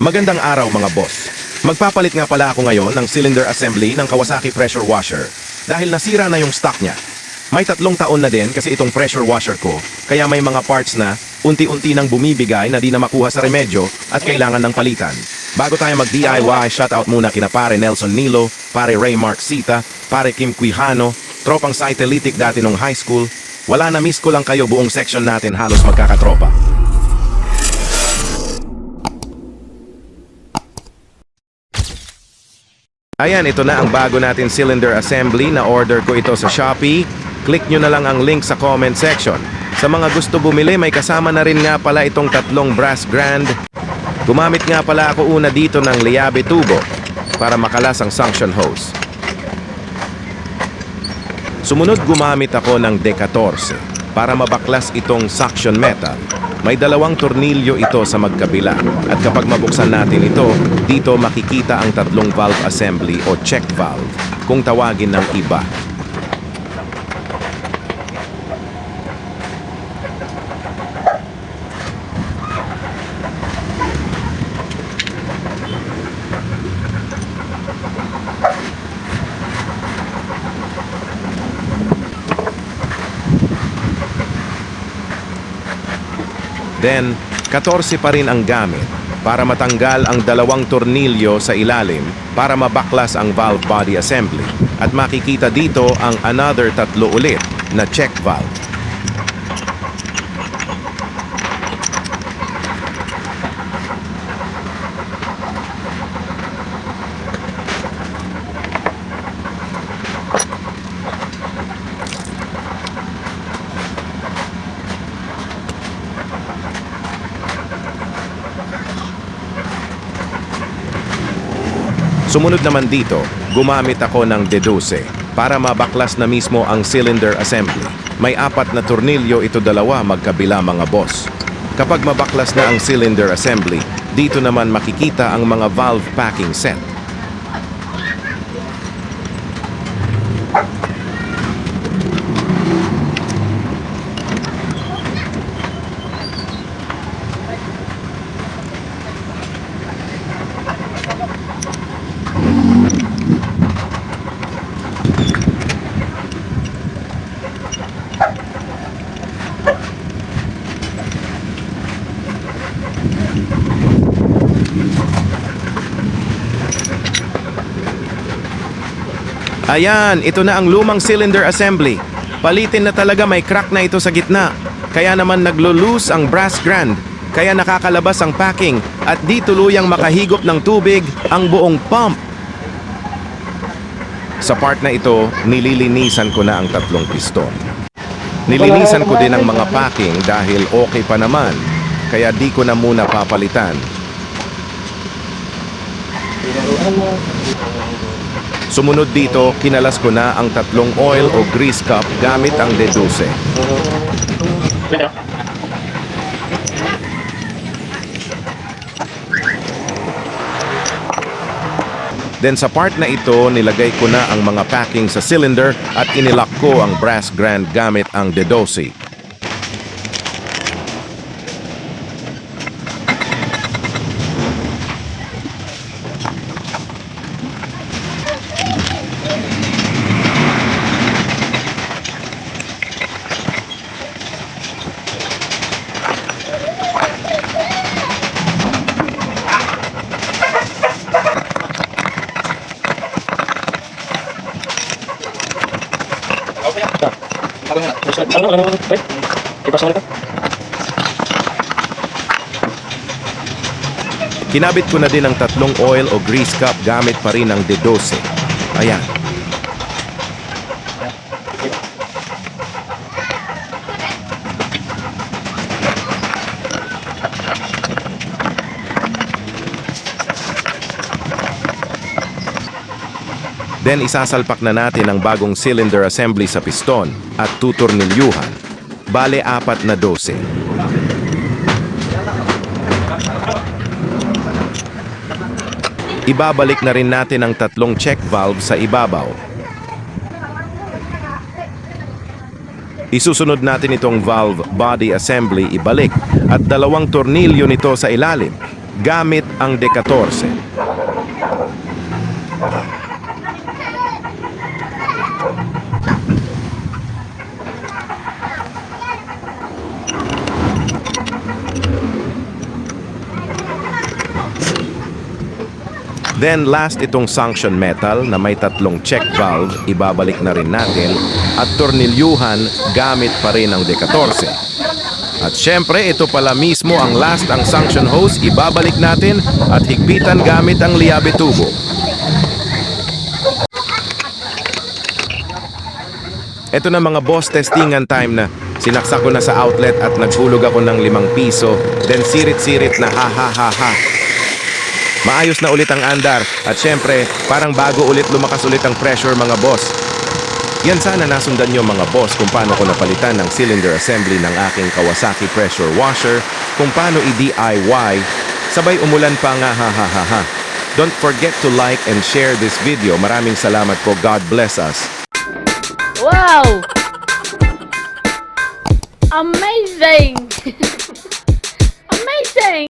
Magandang araw mga boss. Magpapalit nga pala ako ngayon ng cylinder assembly ng Kawasaki pressure washer dahil nasira na yung stock niya. May tatlong taon na din kasi itong pressure washer ko kaya may mga parts na unti-unti nang bumibigay na di na makuha sa remedyo at kailangan ng palitan. Bago tayo mag-DIY, shoutout muna kina pare Nelson Nilo, pare Ray Mark Sita, pare Kim Quijano, tropang Cytelitic dati nung high school. Wala na miss ko lang kayo buong section natin halos magkakatropa. Ayan, ito na ang bago natin cylinder assembly na order ko ito sa Shopee. Click nyo na lang ang link sa comment section. Sa mga gusto bumili, may kasama na rin nga pala itong tatlong brass grand. Gumamit nga pala ako una dito ng Liabe tubo para makalas ang suction hose. Sumunod gumamit ako ng D14 para mabaklas itong suction metal. May dalawang tornilyo ito sa magkabila at kapag mabuksan natin ito, dito makikita ang tatlong valve assembly o check valve kung tawagin ng iba. Then, 14 pa rin ang gamit para matanggal ang dalawang tornilyo sa ilalim para mabaklas ang valve body assembly. At makikita dito ang another tatlo ulit na check valve. Sumunod naman dito, gumamit ako ng deduce para mabaklas na mismo ang cylinder assembly. May apat na tornilyo ito dalawa magkabila mga boss. Kapag mabaklas na ang cylinder assembly, dito naman makikita ang mga valve packing set. Ayan, ito na ang lumang cylinder assembly. Palitin na talaga may crack na ito sa gitna. Kaya naman naglo-loose ang brass grand. Kaya nakakalabas ang packing at di tuluyang makahigop ng tubig ang buong pump. Sa part na ito, nililinisan ko na ang tatlong piston. Nilinisan ko din ang mga packing dahil okay pa naman. Kaya di ko na muna papalitan. Sumunod dito, kinalas ko na ang tatlong oil o grease cup gamit ang deduce. Then sa part na ito, nilagay ko na ang mga packing sa cylinder at inilock ko ang brass grand gamit ang dedosi. Ano, ano, ano, ulit ka. Kinabit ko na din ang tatlong oil o grease cup gamit pa rin ang dedose. Ayan. Then isasalpak na natin ang bagong cylinder assembly sa piston at tutornilyuhan. Bale apat na dose. Ibabalik na rin natin ang tatlong check valve sa ibabaw. Isusunod natin itong valve body assembly ibalik at dalawang tornilyo nito sa ilalim gamit ang D14. Then last itong sanction metal na may tatlong check valve, ibabalik na rin natin at tornilyuhan gamit pa rin ang D14. At syempre, ito pala mismo ang last ang sanction hose, ibabalik natin at higpitan gamit ang liabe tubo. Ito na mga boss testingan time na sinaksak ko na sa outlet at naghulog ako ng limang piso, then sirit-sirit na ha ha ha ha. Maayos na ulit ang andar at syempre, parang bago ulit lumakas ulit ang pressure mga boss. Yan sana nasundan nyo mga boss kung paano ko napalitan ng cylinder assembly ng aking Kawasaki pressure washer, kung paano i-DIY, sabay umulan pa nga ha ha ha ha. Don't forget to like and share this video. Maraming salamat po. God bless us. Wow! Amazing! Amazing!